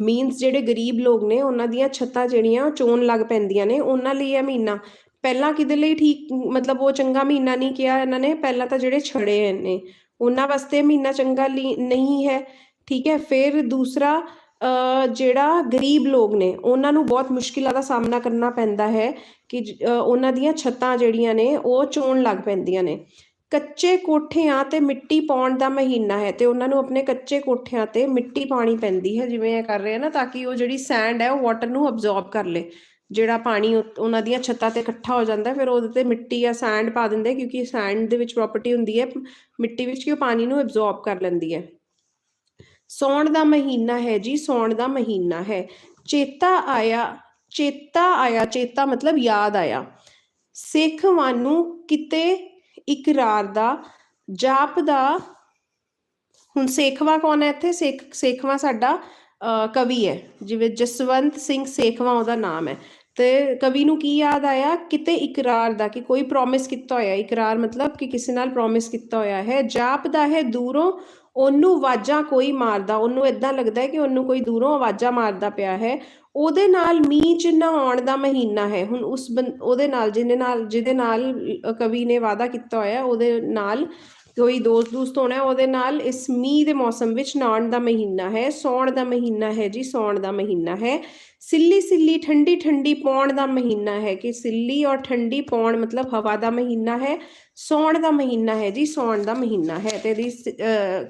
ਮੀਨਸ ਜਿਹੜੇ ਗਰੀਬ ਲੋਕ ਨੇ, ਉਹਨਾਂ ਦੀਆਂ ਛੱਤਾਂ ਜਿਹੜੀਆਂ ਚੋਣ ਲੱਗ ਪੈਂਦੀਆਂ ਨੇ। ਉਹਨਾਂ ਲਈ ਇਹ ਮਹੀਨਾ ਪਹਿਲਾਂ ਕਿਹਦੇ ਲਈ ਠੀਕ, ਮਤਲਬ ਉਹ ਚੰਗਾ ਮਹੀਨਾ ਨਹੀਂ ਕਿਹਾ ਇਹਨਾਂ ਨੇ, ਪਹਿਲਾਂ ਤਾਂ ਜਿਹੜੇ ਛੜੇ ਨੇ, ਉਹਨਾਂ ਵਾਸਤੇ ਮਹੀਨਾ ਚੰਗਾ ਲਈ- ਨਹੀਂ ਹੈ। ਠੀਕ ਹੈ, ਫਿਰ ਦੂਸਰਾ ਜਿਹੜਾ ਗਰੀਬ ਲੋਕ ਨੇ, ਉਹਨਾਂ ਨੂੰ ਬਹੁਤ ਮੁਸ਼ਕਿਲਾਂ ਦਾ ਸਾਹਮਣਾ ਕਰਨਾ ਪੈਂਦਾ ਹੈ ਕਿ ਜ- ਉਹਨਾਂ ਦੀਆਂ ਛੱਤਾਂ ਜਿਹੜੀਆਂ ਨੇ, ਉਹ ਚੋਣ ਲੱਗ ਪੈਂਦੀਆਂ ਨੇ। ਕੱਚੇ ਕੋਠਿਆਂ ਤੇ ਮਿੱਟੀ ਪਾਉਣ ਦਾ ਮਹੀਨਾ ਹੈ ਤੇ ਉਹਨਾਂ ਨੂੰ ਆਪਣੇ ਕੱਚੇ ਕੋਠਿਆਂ ਤੇ ਮਿੱਟੀ ਪਾਣੀ ਪੈਂਦੀ ਹੈ, ਜਿਵੇਂ ਇਹ ਕਰ ਰਹੇ ਆ ਨਾ, ਤਾਂ ਕਿ ਉਹ ਜਿਹੜੀ ਸੈਂਡ ਹੈ, ਉਹ ਵਾਟਰ ਨੂੰ ਅਬਜ਼ੌਰਬ ਕਰ ਲੇ। ਜਿਹੜਾ ਪਾਣੀ ਉਹ- ਉਹਨਾਂ ਦੀਆਂ ਛੱਤਾਂ ਤੇ ਇਕੱਠਾ ਹੋ ਜਾਂਦਾ, ਫਿਰ ਉਹਦੇ ਤੇ ਮਿੱਟੀ ਜਾਂ ਸੈਂਡ ਪਾ ਦਿੰਦੇ, ਕਿਉਂਕਿ ਸੈਂਡ ਦੇ ਵਿੱਚ ਪ੍ਰੋਪਰਟੀ ਹੁੰਦੀ ਹੈ ਮਿੱਟੀ ਵਿੱਚ, ਕਿ ਉਹ ਪਾਣੀ ਨੂੰ ਅਬਜ਼ੌਰਬ ਕਰ ਲੈਂਦੀ ਹੈ। ਸੌਣ ਦਾ ਮਹੀਨਾ ਹੈ ਜੀ ਸੌਣ ਦਾ ਮਹੀਨਾ ਹੈ। ਚੇਤਾ ਆਇਆ ਚੇਤਾ ਆਇਆ ਚੇਤਾ ਮਤਲਬ ਯਾਦ ਆਇਆ। ਸਿੱਖ ਵਾਨੂੰ ਕਿਤੇ ਇਕਰਾਰ ਦਾ ਜਾਪ ਦਾ ਹੁਣ ਸੇਖਵਾ ਕੌਣ ਹੈ ਇੱਥੇ? ਸੇਖ ਸੇਖਵਾ ਸਾਡਾ ਅ, ਕਵੀ ਹੈ। ਜਿਵੇਂ ਜਸਵੰਤ ਸਿੰਘ ਸੇਖਵਾ ਉਹਦਾ ਨਾਮ ਹੈ। ਤੇ ਕਵੀ ਨੂੰ ਕੀ ਯਾਦ ਆਇਆ? ਕਿਤੇ ਇਕਰਾਰ ਦਾ ਕਿ ਕੋਈ ਪ੍ਰੋਮਿਸ ਕੀਤਾ ਹੋਇਆ। ਇਕਰਾਰ ਮਤਲਬ ਕਿ ਕਿਸੇ ਨਾਲ ਪ੍ਰੋਮਿਸ ਕੀਤਾ ਹੋਇਆ ਹੈ। ਜਾਪ ਦਾ ਹੈ ਦੂਰੋਂ ਉਹਨੂੰ ਆਵਾਜ਼ਾਂ ਕੋਈ ਮਾਰਦਾ, ਉਹਨੂੰ ਇਦਾਂ ਲੱਗਦਾ ਹੈ ਕਿ ਉਹਨੂੰ ਕੋਈ ਦੂਰੋਂ ਆਵਾਜ਼ਾਂ ਮਾਰਦਾ ਪਿਆ ਹੈ। ਉਹਦੇ ਨਾਲ ਮੀਂਹ ਚ ਨਹਾਉਣ ਦਾ ਮਹੀਨਾ ਹੈ। ਹੁਣ ਉਸ ਬੰ- ਉਹਦੇ ਨਾਲ ਜਿਹਦੇ ਨਾਲ ਜਿਹਦੇ ਨਾਲ ਕਵੀ ਨੇ ਵਾਅਦਾ ਕੀਤਾ ਹੋਇਆ ਉਹਦੇ ਨਾਲ ਕੋਈ ਦੋਸਤ ਦੋਸਤ ਹੋਣਾ ਉਹਦੇ ਨਾਲ ਇਸ ਮੀਂਹ ਦੇ ਮੌਸਮ ਵਿੱਚ ਨਾਉਣ ਦਾ ਮਹੀਨਾ ਹੈ, ਸੌਣ ਦਾ ਮਹੀਨਾ ਹੈ ਜੀ, ਸੌਣ ਦਾ ਮਹੀਨਾ ਹੈ। ਸਿੱਲੀ ਸਿੱਲੀ, ਠੰਡੀ ਠੰਡੀ ਪੌਣ ਦਾ ਮਹੀਨਾ ਹੈ ਕਿ ਸਿੱਲੀ ਔਰ ਠੰਡੀ ਪੌਣ ਮਤਲਬ ਹਵਾ ਦਾ ਮਹੀਨਾ ਹੈ, ਸੌਣ ਦਾ ਮਹੀਨਾ ਹੈ ਜੀ, ਸੌਣ ਦਾ ਮਹੀਨਾ ਹੈ। ਤੇ ਇਹਦੀ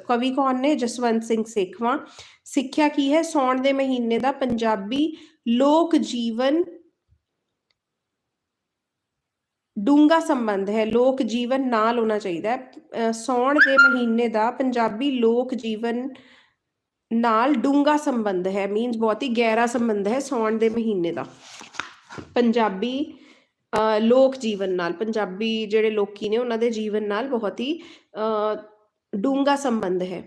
ਕਵੀ ਕੌਣ ਨੇ? ਜਸਵੰਤ ਸਿੰਘ ਸੇਖਵਾਂ। ਸਿੱਖਿਆ ਕੀ ਹੈ? ਸੌਣ ਦੇ ਮਹੀਨੇ ਦਾ ਪੰਜਾਬੀ ਲੋਕ ਜੀਵਨ ਡੂੰਗਾ ਸੰਬੰਧ ਹੈ, ਲੋਕ ਜੀਵਨ ਨਾਲ ਹੋਣਾ ਚਾਹੀਦਾ ਹੈ। ਸੌਣ ਦੇ ਮਹੀਨੇ ਦਾ ਪੰਜਾਬੀ ਲੋਕ ਜੀਵਨ ਨਾਲ ਡੂੰਗਾ ਸੰਬੰਧ ਹੈ ਮੀਨਸ ਬਹੁਤ ਹੀ ਗਹਿਰਾ ਸੰਬੰਧ ਹੈ ਸੌਣ ਦੇ ਮਹੀਨੇ ਦਾ। ਪੰਜਾਬੀ ਲੋਕ ਜੀਵਨ ਨਾਲ, ਪੰਜਾਬੀ ਜਿਹੜੇ ਲੋਕੀ ਨੇ ਉਹਨਾਂ ਦੇ ਜੀਵਨ ਨਾਲ ਬਹੁਤ ਹੀ, ਅਹ ਡੂੰਗਾ ਸੰਬੰਧ ਹੈ।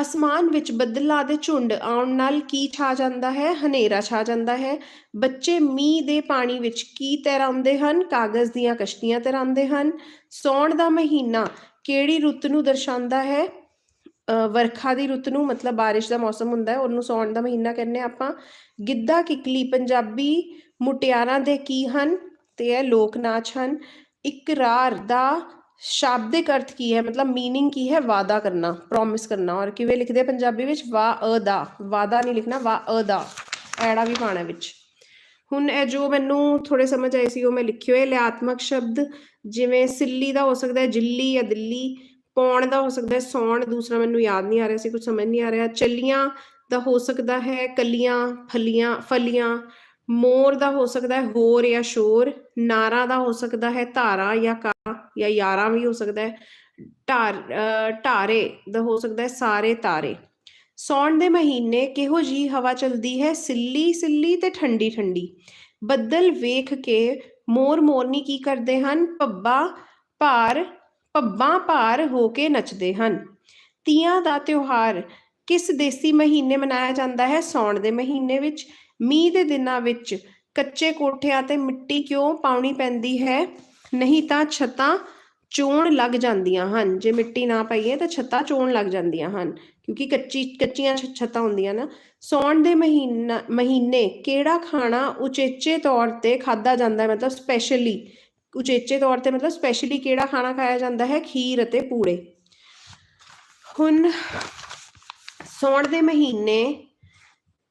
ਅਸਮਾਨ ਵਿੱਚ ਬੱਦਲਾਂ ਦੇ ਝੁੰਡ ਆਉਣ ਨਾਲ ਕੀ ਛਾ ਜਾਂਦਾ ਹੈ? ਹਨੇਰਾ ਛਾ ਜਾਂਦਾ ਹੈ। ਬੱਚੇ ਮੀਂਹ ਦੇ ਪਾਣੀ ਵਿੱਚ ਕੀ ਤੈਰਾਉਂਦੇ ਹਨ? ਕਾਗਜ਼ ਦੀਆਂ ਕਸ਼ਤੀਆਂ ਤੈਰਾਉਂਦੇ ਹਨ। ਸੌਣ ਦਾ ਮਹੀਨਾ ਕਿਹੜੀ ਰੁੱਤ ਨੂੰ ਦਰਸਾਉਂਦਾ ਹੈ? ਅ, ਵਰਖਾ ਦੀ ਰੁੱਤ ਨੂੰ ਮਤਲਬ ਬਾਰਿਸ਼ ਦਾ ਮੌਸਮ ਹੁੰਦਾ ਹੈ ਉਹਨੂੰ ਸੌਣ ਦਾ ਮਹੀਨਾ ਕਹਿੰਦੇ ਹਾਂ ਆਪਾਂ। ਗਿੱਧਾ ਕਿਕਲੀ ਪੰਜਾਬੀ ਮੁਟਿਆਰਾਂ ਦੇ ਕੀ ਹਨ? ਤੇ ਇਹ ਲੋਕ ਨਾਚ ਹਨ। ਇਕਰਾਰ ਦਾ ਸ਼ਾਬਦਿਕ ਅਰਥ ਕੀ ਹੈ ਮਤਲਬ मीनिंग ਕੀ ਹੈ ਵਾਦਾ ਕਰਨਾ ਪ੍ਰੋਮਿਸ ਕਰਨਾ ਔਰ ਕਿਵੇਂ ਲਿਖਦੇ ਆ ਪੰਜਾਬੀ ਵਿੱਚ ਵਾ ਅ ਦਾ ਵਾਦਾ ਨਹੀਂ ਲਿਖਣਾ ਵਾ ਅ ਦਾ ਐੜਾ ਵੀ ਪਾਣਾ ਵਿੱਚ ਹੁਣ ਇਹ ਜੋ ਮੈਨੂੰ ਥੋੜੇ ਸਮਝ ਆਏ ਸੀ ਉਹ ਮੈਂ ਲਿਖੇ ਹੋਏ ਲਿਆਤਮਕ ਸ਼ਬਦ ਜਿਵੇਂ ਸਿੱਲੀ ਦਾ ਹੋ ਸਕਦਾ ਹੈ ਜਿੱਲੀ ਜਾਂ ਦਿੱਲੀ ਪੌਣ ਦਾ ਹੋ ਸਕਦਾ ਹੈ ਸੌਣ ਦੂਸਰਾ ਮੈਨੂੰ ਯਾਦ ਨਹੀਂ ਆ ਰਿਹਾ ਸੀ ਕੁਝ ਸਮਝ ਨਹੀਂ ਆ ਰਿਹਾ ਚੱਲੀਆਂ ਦਾ ਹੋ ਸਕਦਾ ਹੈ ਕਲੀਆਂ ਫਲੀਆਂ ਫਲੀਆਂ ਮੋਰ ਦਾ ਹੋ ਸਕਦਾ ਹੈ ਹੋਰ ਜਾਂ ਸ਼ੋਰ ਨਾਰਾ ਦਾ ਹੋ ਸਕਦਾ ਹੈ ਧਾਰਾ ਜਾਂ ਕਾ ਜਾਂ ਯਾਰਾਂ ਵੀ ਹੋ ਸਕਦਾ ਹੈ, ਢਾਰ ਢਾਰੇ ਦਾ ਹੋ ਸਕਦਾ ਹੈ, ਸਾਰੇ ਤਾਰੇ। ਸੌਣ ਦੇ ਮਹੀਨੇ ਕਿਹੋ ਜੀ ਹਵਾ ਚਲਦੀ ਹੈ? ਸਿੱਲੀ ਸਿੱਲੀ ਤੇ ਠੰਡੀ ਠੰਡੀ। ਬੱਦਲ ਵੇਖ ਕੇ ਮੋਰ ਮੋਰਨੀ ਕੀ ਕਰਦੇ ਹਨ? ਪੱਬਾ ਭਾਰ ਪੱਬਾਂ ਭਾਰ ਹੋ ਕੇ ਨੱਚਦੇ ਹਨ। ਤੀਆਂ ਦਾ ਤਿਉਹਾਰ ਕਿਸ ਦੇਸੀ ਮਹੀਨੇ ਮਨਾਇਆ ਜਾਂਦਾ ਹੈ? ਸੌਣ ਦੇ ਮਹੀਨੇ ਵਿੱਚ, ਮੀਂਹ ਦੇ ਦਿਨਾਂ ਵਿੱਚ ਕੱਚੇ ਕੋਠਿਆਂ ਤੇ ਮਿੱਟੀ ਕਿਉਂ ਪਾਉਣੀ ਪੈਂਦੀ ਹੈ? ਨਹੀਂ ਤਾਂ ਛੱਤਾਂ ਚੋਣ ਲੱਗ ਜਾਂਦੀਆਂ ਹਨ। ਜੇ ਮਿੱਟੀ ਨਾ ਪਾਈਏ ਤਾਂ ਛੱਤਾਂ ਚੋਣ ਲੱਗ ਜਾਂਦੀਆਂ ਹਨ। ਕਿਉਂਕਿ ਕੱਚੀ, ਕੱਚੀਆਂ ਛ- ਛੱਤਾਂ ਹੁੰਦੀਆਂ ਨਾ। ਸੌਣ ਦੇ ਮਹੀਨਾ, ਮਹੀਨੇ ਕਿਹੜਾ ਖਾਣਾ ਉਚੇਚੇ ਤੌਰ ਤੇ ਖਾਦਾ ਜਾਂਦਾ ਹੈ? ਮਤਲਬ ਸਪੈਸ਼ਲੀ ਉਚੇਚੇ ਤੌਰ ਤੇ ਮਤਲਬ ਸਪੈਸ਼ਲੀ ਕਿਹੜਾ ਖਾਣਾ ਖਾਇਆ ਜਾਂਦਾ ਹੈ? ਖੀਰ ਅਤੇ ਪੂੜੇ। ਹੁਣ ਸੌਣ ਦੇ ਮਹੀਨੇ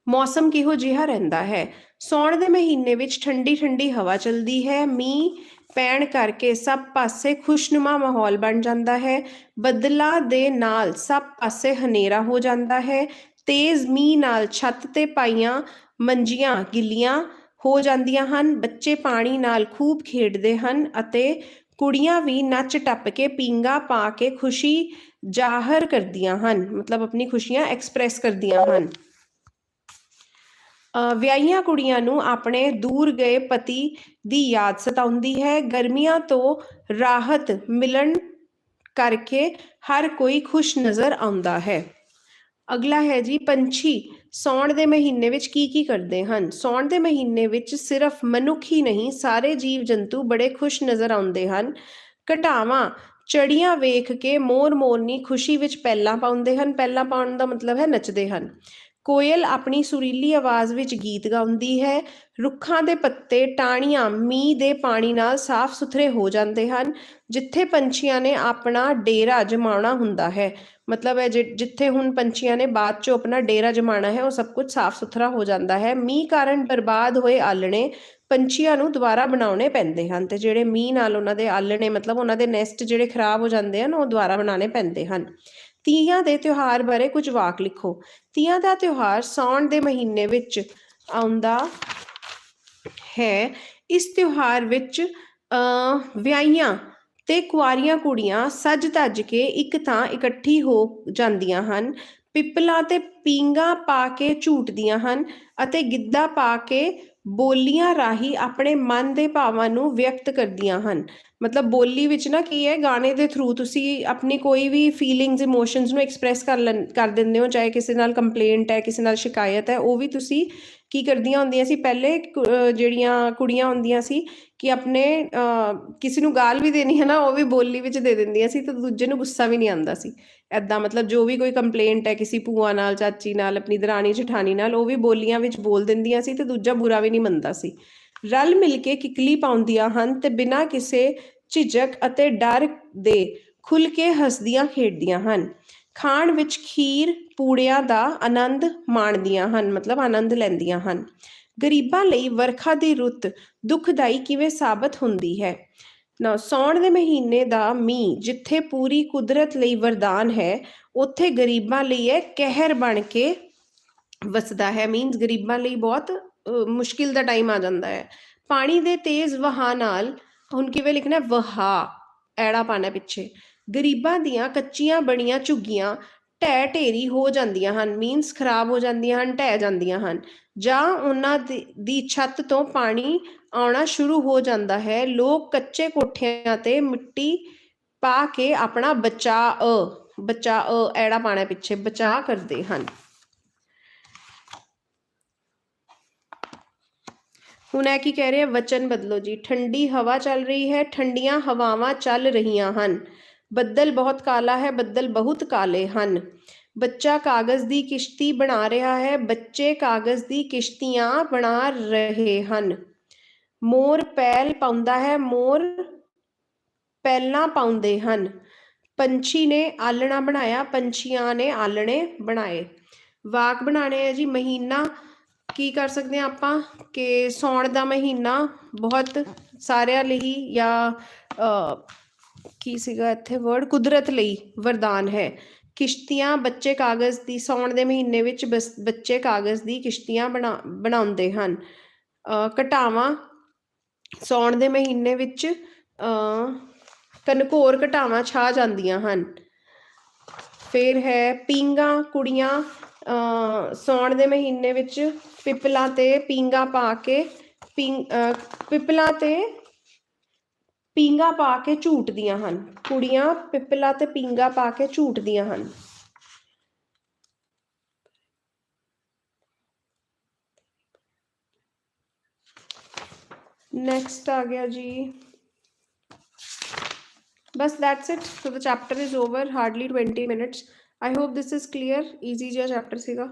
ਮੌਸਮ ਕਿਹੋ ਜਿਹਾ ਰਹਿੰਦਾ ਹੈ? ਸੌਣ ਦੇ ਮਹੀਨੇ ਵਿੱਚ ਠੰਡੀ ਠੰਡੀ ਹਵਾ ਚੱਲਦੀ ਹੈ। ਮੀਂਹ ਪੈਣ ਕਰਕੇ ਸਭ ਪਾਸੇ ਖੁਸ਼ਨੁਮਾ ਮਾਹੌਲ ਬਣ ਜਾਂਦਾ ਹੈ। ਬੱਦਲਾਂ ਦੇ ਨਾਲ ਸਭ ਪਾਸੇ ਹਨੇਰਾ ਹੋ ਜਾਂਦਾ ਹੈ। ਤੇਜ਼ ਮੀਂਹ ਨਾਲ ਛੱਤ ਤੇ ਪਾਈਆਂ ਮੰਜੀਆਂ ਗਿੱਲੀਆਂ ਹੋ ਜਾਂਦੀਆਂ ਹਨ। ਬੱਚੇ ਪਾਣੀ ਨਾਲ ਖੂਬ ਖੇਡਦੇ ਹਨ ਅਤੇ ਕੁੜੀਆਂ ਵੀ ਨੱਚ ਟੱਪ ਕੇ ਪੀਂਗਾ ਪਾ ਕੇ ਖੁਸ਼ੀ ਜ਼ਾਹਰ ਕਰਦੀਆਂ ਹਨ। ਮਤਲਬ ਆਪਣੀ ਖੁਸ਼ੀਆਂ ਐਕਸਪ੍ਰੈਸ ਕਰਦੀਆਂ ਹਨ। ਵਿਆਹੀਆਂ ਕੁੜੀਆਂ ਨੂੰ ਆਪਣੇ ਦੂਰ ਗਏ ਪਤੀ ਦੀ ਯਾਦ ਸਤਾਉਂਦੀ ਹੈ। ਗਰਮੀਆਂ ਤੋਂ ਰਾਹਤ ਮਿਲਣ ਕਰਕੇ ਹਰ ਕੋਈ ਖੁਸ਼ ਨਜ਼ਰ ਆਉਂਦਾ ਹੈ। ਅਗਲਾ ਹੈ ਜੀ ਪੰਛੀ। ਸੌਣ ਦੇ ਮਹੀਨੇ ਵਿੱਚ ਕੀ ਕੀ ਕਰਦੇ ਹਨ? ਸੌਣ ਦੇ ਮਹੀਨੇ ਵਿੱਚ ਸਿਰਫ ਮਨੁੱਖ ਹੀ ਨਹੀਂ, ਸਾਰੇ ਜੀਵ ਜੰਤੂ ਬੜੇ ਖੁਸ਼ ਨਜ਼ਰ ਆਉਂਦੇ ਹਨ। ਘਟਾਵਾਂ ਚੜੀਆਂ ਵੇਖ ਕੇ ਮੋਰ ਮੋਰਨੀ ਖੁਸ਼ੀ ਵਿੱਚ ਪੈਲਾਂ ਪਾਉਂਦੇ ਹਨ। ਪੈਲਾਂ ਪਾਉਣ ਦਾ ਮਤਲਬ ਹੈ ਨੱਚਦੇ ਹਨ। ਕੋਇਲ ਆਪਣੀ ਸੁਰੀਲੀ ਆਵਾਜ਼ ਵਿੱਚ ਗੀਤ ਗਾਉਂਦੀ ਹੈ। ਰੁੱਖਾਂ ਦੇ ਪੱਤੇ ਟਾਹਣੀਆਂ ਮੀਂਹ ਦੇ ਪਾਣੀ ਨਾਲ ਸਾਫ਼ ਸੁਥਰੇ ਹੋ ਜਾਂਦੇ ਹਨ, ਜਿੱਥੇ ਪੰਛੀਆਂ ਨੇ ਆਪਣਾ ਡੇਰਾ ਜਮਾਉਣਾ ਹੁੰਦਾ ਹੈ। ਮਤਲਬ ਹੈ ਜਿੱਥੇ ਹੁਣ ਪੰਛੀਆਂ ਨੇ ਬਾਅਦ ਚੋਂ ਆਪਣਾ ਡੇਰਾ ਜਮਾਉਣਾ ਹੈ, ਉਹ ਸਭ ਕੁਝ ਸਾਫ਼ ਸੁਥਰਾ ਹੋ ਜਾਂਦਾ ਹੈ। ਮੀਂਹ ਕਾਰਨ ਬਰਬਾਦ ਹੋਏ ਆਲਣੇ ਪੰਛੀਆਂ ਨੂੰ ਦੁਬਾਰਾ ਬਣਾਉਣੇ ਪੈਂਦੇ ਹਨ ਤੇ ਜਿਹੜੇ ਮੀਂਹ ਨਾਲ ਉਹਨਾਂ ਦੇ ਆਲਣੇ ਮਤਲਬ ਉਹਨਾਂ ਦੇ ਨੈਸਟ ਜਿਹੜੇ ਖਰਾਬ ਹੋ ਜਾਂਦੇ ਹਨ, ਉਹ ਦੁਬਾਰਾ ਬਣਾਉਣੇ ਪੈਂਦੇ ਹਨ। ਤੀਆਂ ਦੇ ਤਿਉਹਾਰ ਬਾਰੇ ਕੁਝ ਵਾਕ ਲਿਖੋ। ਤੀਆਂ ਦਾ ਤਿਉਹਾਰ ਸਾਉਣ ਦੇ ਮਹੀਨੇ ਵਿੱਚ ਆਉਂਦਾ ਹੈ। ਇਸ ਤਿਉਹਾਰ ਵਿੱਚ ਅ ਵਿਆਹੀਆਂ ਤੇ ਕੁਆਰੀਆਂ ਕੁੜੀਆਂ ਸੱਜ ਧੱਜ ਕੇ ਇੱਕ ਥਾਂ ਇਕੱਠੀ ਹੋ ਜਾਂਦੀਆਂ ਹਨ। ਪਿੱਪਲਾਂ ਤੇ ਪੀਂਗਾ ਪਾ ਕੇ ਝੂਟਦੀਆਂ ਹਨ ਅਤੇ ਗਿੱਧਾ ਪਾ ਕੇ ਬੋਲੀਆਂ ਰਾਹੀਂ ਆਪਣੇ ਮਨ ਦੇ ਭਾਵਾਂ ਨੂੰ ਵਿਅਕਤ ਕਰਦੀਆਂ ਹਨ। ਮਤਲਬ ਬੋਲੀ ਵਿੱਚ ਨਾ ਕੀ ਹੈ, ਗਾਣੇ ਦੇ ਥਰੂ ਤੁਸੀਂ ਆਪਣੀ ਕੋਈ ਵੀ ਫੀਲਿੰਗਸ ਇਮੋਸ਼ਨਸ ਨੂੰ ਐਕਸਪ੍ਰੈਸ ਕਰ ਲੈਣ, ਕਰ ਦਿੰਦੇ ਹੋ, ਚਾਹੇ ਕਿਸੇ ਨਾਲ ਕੰਪਲੇਂਟ ਹੈ, ਕਿਸੇ ਨਾਲ ਸ਼ਿਕਾਇਤ ਹੈ, ਉਹ ਵੀ ਤੁਸੀਂ ਕੀ ਕਰਦੀਆਂ ਹੁੰਦੀਆਂ ਸੀ, ਪਹਿਲੇ ਕੁ- ਜਿਹੜੀਆਂ ਕੁੜੀਆਂ ਹੁੰਦੀਆਂ ਸੀ ਕਿ ਆਪਣੇ ਕਿਸੇ ਨੂੰ ਗਾਲ ਵੀ ਦੇਣੀ ਹੈ ਨਾ, ਉਹ ਵੀ ਬੋਲੀ ਵਿੱਚ ਦੇ ਦਿੰਦੀਆਂ ਸੀ ਤੇ ਦੂਜੇ ਨੂੰ ਗੁੱਸਾ ਵੀ ਨਹੀਂ ਆਉਂਦਾ ਸੀ। ਐਦਾਂ ਮਤਲਬ ਜੋ ਵੀ ਕੋਈ ਕੰਪਲੇਂਟ ਹੈ ਕਿਸੇ ਭੂਆ ਨਾਲ, ਚਾਚੀ ਨਾਲ, ਆਪਣੀ ਦਰਾਣੀ, ਜਠਾਣੀ ਨਾਲ, ਉਹ ਵੀ ਬੋਲੀਆਂ ਵਿੱਚ ਬੋਲ ਦਿੰਦੀਆਂ ਸੀ ਤੇ ਦੂਜਾ ਬੁਰਾ ਵੀ ਨਹੀਂ ਮੰਨਦਾ ਸੀ। ਰਲ ਮਿਲ ਕੇ ਕਿਕਲੀ ਪਾਉਂਦੀਆਂ ਹਨ ਤੇ ਬਿਨਾਂ ਕਿਸੇ ਝਿਜਕ ਅਤੇ ਡਰ ਦੇ ਖੁੱਲ ਕੇ ਹੱਸਦੀਆਂ ਖੇਡਦੀਆਂ ਹਨ। ਖਾਣ ਵਿੱਚ ਖੀਰ ਪੂੜਿਆਂ ਦਾ ਆਨੰਦ ਮਾਣਦੀਆਂ ਹਨ, ਮਤਲਬ ਆਨੰਦ ਲੈਂਦੀਆਂ ਹਨ। ਗਰੀਬਾਂ ਲਈ ਵਰਖਾ ਦੀ ਰੁੱਤ ਦੁਖਦਾਈ ਕਿਵੇਂ ਸਾਬਤ ਹੁੰਦੀ ਹੈ? ਨਾ ਸੌਣ ਦੇ ਮਹੀਨੇ ਦਾ ਮੀਂਹ ਜਿੱਥੇ ਪੂਰੀ ਕੁਦਰਤ ਲਈ ਵਰਦਾਨ ਹੈ, ਉੱਥੇ ਗਰੀਬਾਂ ਲਈ ਇਹ ਕਹਿਰ ਬਣ ਕੇ ਵਸਦਾ ਹੈ। ਮੀਨਸ ਗਰੀਬਾਂ ਲਈ ਬਹੁਤ ਮੁਸ਼ਕਿਲ ਦਾ ਟਾਈਮ ਆ ਜਾਂਦਾ ਹੈ। ਪਾਣੀ ਦੇ ਤੇਜ਼ ਵਹਾਅ ਨਾਲ, ਹੁਣ ਕਿਵੇਂ ਲਿਖਣਾ ਹੈ? ਵਹਾ ਐੜਾ ਪਾਣਾ ਪਿੱਛੇ। ਗਰੀਬਾਂ ਦੀਆਂ ਕੱਚੀਆਂ ਬਣੀਆਂ ਝੁੱਗੀਆਂ ਢਹਿ ਢੇਰੀ ਹੋ ਜਾਂਦੀਆਂ ਹਨ ਮੀਨਸ ਖਰਾਬ ਹੋ ਜਾਂਦੀਆਂ ਹਨ, ਢਹਿ ਜਾਂਦੀਆਂ ਹਨ। ਜਾਂ ਉਹਨਾਂ ਦੀ ਛੱਤ ਤੋਂ ਪਾਣੀ ਆਉਣਾ ਸ਼ੁਰੂ ਹੋ ਜਾਂਦਾ ਹੈ। ਲੋਕ ਕੱਚੇ ਕੋਠਿਆਂ ਤੇ ਮਿੱਟੀ ਪਾ ਕੇ ਆਪਣਾ ਬਚਾਅ ਬਚਾਅ ਐੜਾ ਪਾਣਾ ਪਿੱਛੇ ਬਚਾਅ ਕਰਦੇ ਹਨ। ਹੁਣ ਇਹ ਕੀ ਕਹਿ ਰਹੇ ਆ? ਵਚਨ ਬਦਲੋ ਜੀ। ਠੰਡੀ ਹਵਾ ਚੱਲ ਰਹੀ ਹੈ, ਠੰਡੀਆਂ ਹਵਾਵਾਂ ਚੱਲ ਰਹੀਆਂ ਹਨ। ਬੱਦਲ ਬਹੁਤ ਕਾਲਾ ਹੈ ਬੱਦਲ ਬਹੁਤ ਕਾਲੇ ਹਨ। ਬੱਚਾ ਕਾਗਜ਼ ਦੀ ਕਿਸ਼ਤੀ ਬਣਾ ਰਿਹਾ ਹੈ ਬੱਚੇ ਕਾਗਜ਼ ਦੀ ਕਿਸ਼ਤੀਆਂ ਬਣਾ ਰਹੇ ਹਨ। ਮੋਰ ਪੈਲ ਪਾਉਂਦਾ ਹੈ ਮੋਰ ਪੈਲਾਂ ਪਾਉਂਦੇ ਹਨ। ਪੰਛੀ ਨੇ ਆਲਣਾ ਬਣਾਇਆ ਪੰਛੀਆਂ ਨੇ ਆਲਣੇ ਬਣਾਏ। ਵਾਕ ਬਣਾਣੇ ਹੈ ਜੀ ਮਹੀਨਾ ਕੀ ਕਰ ਸਕਦੇ ਹਾਂ ਆਪਾਂ? ਕਿ ਸੌਣ ਦਾ ਮਹੀਨਾ ਬਹੁਤ ਸਾਰਿਆਂ ਲਈ ਜਾਂ ਅ, ਕੀ ਸੀਗਾ ਇੱਥੇ? ਵਰਡ ਕੁਦਰਤ ਲਈ ਵਰਦਾਨ ਹੈ। ਕਿਸ਼ਤੀਆਂ ਬੱਚੇ ਕਾਗਜ਼ ਦੀ ਸੌਣ ਦੇ ਮਹੀਨੇ ਵਿੱਚ ਬੱਚੇ ਕਾਗਜ਼ ਦੀ ਕਿਸ਼ਤੀਆਂ ਬਣਾ ਬਣਾਉਂਦੇ ਹਨ। ਅ, ਘਟਾਵਾਂ ਸੌਣ ਦੇ ਮਹੀਨੇ ਵਿੱਚ ਕਨਕੋਰ ਘਟਾਵਾਂ ਛਾ ਜਾਂਦੀਆਂ ਹਨ। ਫਿਰ ਹੈ ਪੀਂਗਾ ਕੁੜੀਆਂ ਅ, ਸੌਣ ਦੇ ਮਹੀਨੇ ਵਿੱਚ ਪਿਪਲਾਂ ਤੇ ਪੀਂਗਾ ਪਾ ਕੇ ਪਿੰ ਅ, ਪਿੱਪਲਾਂ ਤੇ ਪੀਂਗਾ ਪਾ ਕੇ ਝੂਟਦੀਆਂ ਹਨ। ਕੁੜੀਆਂ ਪਿੱਪਲਾਂ ਤੇ ਪੀਂਗਾ ਪਾ ਕੇ ਝੂਟਦੀਆਂ ਹਨ। ਨੈਕਸਟ ਆ ਗਿਆ ਜੀ। ਬਸ that's it. So the chapter is over. Hardly 20 minutes. I hope this is clear easy ਜਿਹਾ ਚੈਪਟਰ ਸੀਗਾ।